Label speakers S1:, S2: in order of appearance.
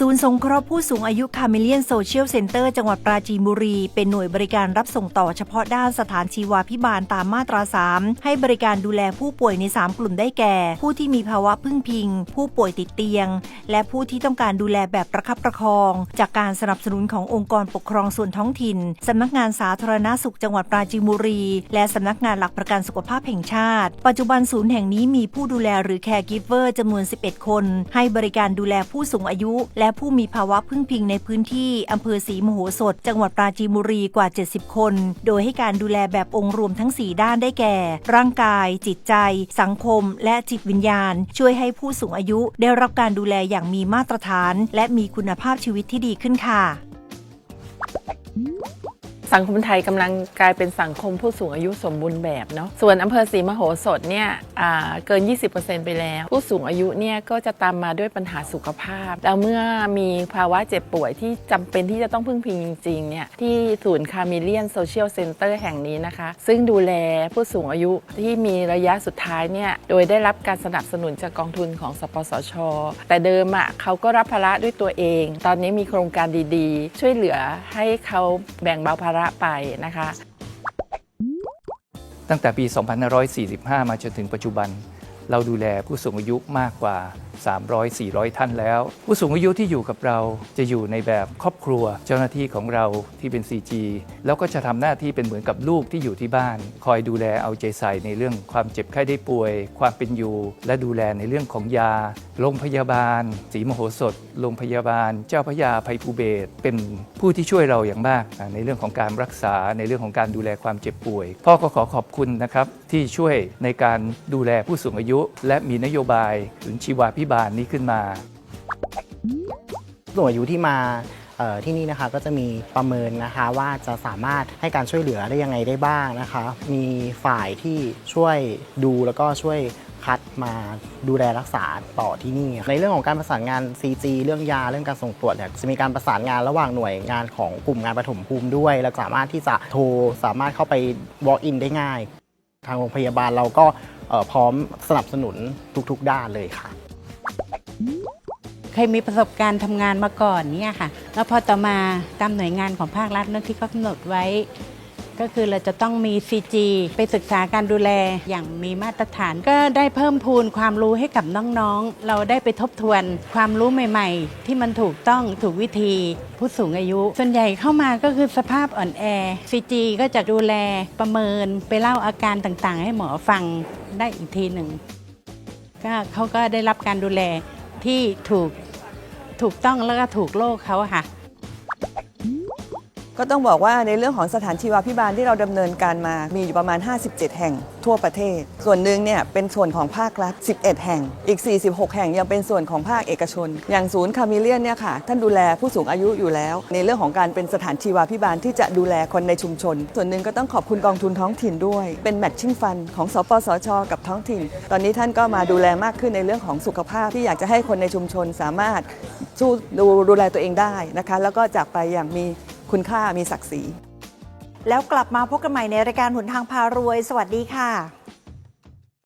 S1: ศูนย์สงเคราะห์ผู้สูงอายุคาเมเลียนโซเชียลเซ็นเตอร์จังหวัดปราจีนบุรี เป็นหน่วยบริการรับส่งต่อเฉพาะด้านสถานชีวาพิบาลตามมาตรา 3 ให้บริการดูแลผู้ป่วยใน 3 กลุ่มได้แก่ ผู้ที่มีภาวะพึ่งพิง ผู้ป่วยติดเตียง และผู้ที่ต้องการดูแลแบบประคับประคอง จากการสนับสนุนขององค์กรปกครองส่วนท้องถิ่นสำนักงานสาธารณสุขจังหวัดปราจีนบุรี และสำนักงานหลักประกันสุขภาพแห่งชาติ ปัจจุบันศูนย์แห่งนี้มีผู้ดูแลหรือแคร์กิฟเวอร์จำนวน 11 คน ให้บริการดูแลผู้สูงอายุและและผู้มีภาวะพึ่งพิงในพื้นที่อำเภอศรีมโหสถ จังหวัดปราจีนบุรีกว่า 70 คน โดยให้การดูแลแบบองค์รวมทั้ง 4 ด้านได้แก่ ร่างกาย จิตใจ สังคม และจิตวิญญาณ ช่วยให้ผู้สูงอายุได้รับการดูแลอย่างมีมาตรฐาน และมีคุณภาพชีวิตที่ดีขึ้นค่ะ
S2: สังคมไทยกำลังกลายเป็นสังคมผู้สูงอายุสมบูรณ์แบบเนาะส่วนอำเภอศรีมโหสถเนี่ยเกิน 20%ไปแล้ว ผู้สูงอายุเนี่ยก็จะตามมาด้วยปัญหาสุขภาพ แล้วเมื่อมีภาวะเจ็บป่วยที่จำเป็นที่จะต้องพึ่งพิงจริงๆเนี่ยที่ศูนย์คาเมเลียนโซเชียลเซ็นเตอร์แห่งนี้นะคะ ซึ่งดูแลผู้สูงอายุที่มีระยะสุดท้ายเนี่ยโดยได้รับการสนับสนุนจากกองทุนของสปสช แต่เดิมอะเขาก็รับภาระด้วยตัวเอง ตอนนี้มีโครงการดีๆ ช่วยเหลือให้เขาแบ่งเบาภาระไปนะคะ
S3: ตั้งแต่ปี 2545 มาจนถึงปัจจุบัน เราดูแลผู้สูงอายุมากกว่า300-400 ท่านแล้ว ผู้สูงอายุที่อยู่กับเราจะอยู่ในแบบครอบครัว เจ้าหน้าที่ของเราที่เป็น CG แล้วก็จะทำหน้าที่เป็นเหมือนกับลูกที่อยู่ที่บ้าน คอยดูแลเอาใจใส่ในเรื่องความเจ็บไข้ได้ป่วย ความเป็นอยู่ และดูแลในเรื่องของยาโรงพยาบาลศรีมโหสถโรงพยาบาล เจ้าพระยาภัยภูเบศเป็นผู้ที่ช่วยเราอย่างมาก ในเรื่องของการรักษาในเรื่องของการดูแลความเจ็บป่วย พ่อก็ขอขอบคุณนะครับที่ช่วยในการดูแลผู้สูงอายุ และมีนโยบายถึงชีวาพิบาลนี้ขึ้นมา
S4: ผู้สูงอายุที่มาที่นี่นะคะก็จะมีประเมินนะคะว่าจะสามารถให้การช่วยเหลือได้ยังไงได้บ้างนะคะ มีฝ่ายที่ช่วยดูแล้วก็ช่วยคัดมาดูแลรักษาต่อที่นี่ ในเรื่องของการประสานงาน CG เรื่องยาเรื่องการส่งตรวจเนี่ยจะมีการประสานงานระหว่างหน่วยงานของกลุ่มงานปฐมภูมิด้วย และสามารถที่จะโทรสามารถเข้าไป walk in ได้ง่าย ทางโรงพยาบาลเราก็พร้อมสนับสนุนทุกๆด้านเลยค่ะ
S5: เคยมีประสบการณ์ทำงานมาก่อนเนี่ยค่ะ แล้วพอต่อมาตามหน่วยงานของภาครัฐเรื่องที่เขากำหนดไว้ ก็คือเราจะต้องมี CG ไปศึกษาการดูแลอย่างมีมาตรฐาน ก็ได้เพิ่มพูนความรู้ให้กับน้องๆ เราได้ไปทบทวนความรู้ใหม่ ๆ ที่มันถูกต้องถูกวิธีผู้สูงอายุ ส่วนใหญ่เข้ามาก็คือสภาพอ่อนแอ CG ก็จะดูแลประเมินไปเล่าอาการต่างๆ ให้หมอฟังได้อีกทีหนึ่งก็เขาก็ได้รับการดูแล ที่ถูกถูกต้องแล้วก็ถูกโลกเขาค่ะ
S6: ก็ต้องบอกว่าในเรื่องของสถานชีวพิบาลที่เราดำเนินการมามีอยู่ประมาณ 57 แห่งทั่วประเทศ ส่วนหนึ่งเนี่ยเป็นส่วนของภาครัฐ 11 แห่ง อีก 46 แห่งยังเป็นส่วนของภาคเอกชน อย่างศูนย์คามิเลียนเนี่ยค่ะท่านดูแลผู้สูงอายุอยู่แล้ว ในเรื่องของการเป็นสถานชีวพิบาลที่จะดูแลคนในชุมชน ส่วนหนึ่งก็ต้องขอบคุณกองทุนท้องถิ่นด้วย เป็นแมทชิ่งฟันของสปสช กับท้องถิ่น ตอนนี้ท่านก็มาดูแลมากขึ้นในเรื่องของสุขภาพที่อยากจะให้คนในชุมชนสามารถสู้ดูดูแลตัวเองได้นะคะ แล้วก็จากไปอย่างมี คุณค่ามีศักดิ์ศรี
S1: แล้วกลับมาพบกันใหม่ในรายการหนทางพารวย สวัสดีค่ะ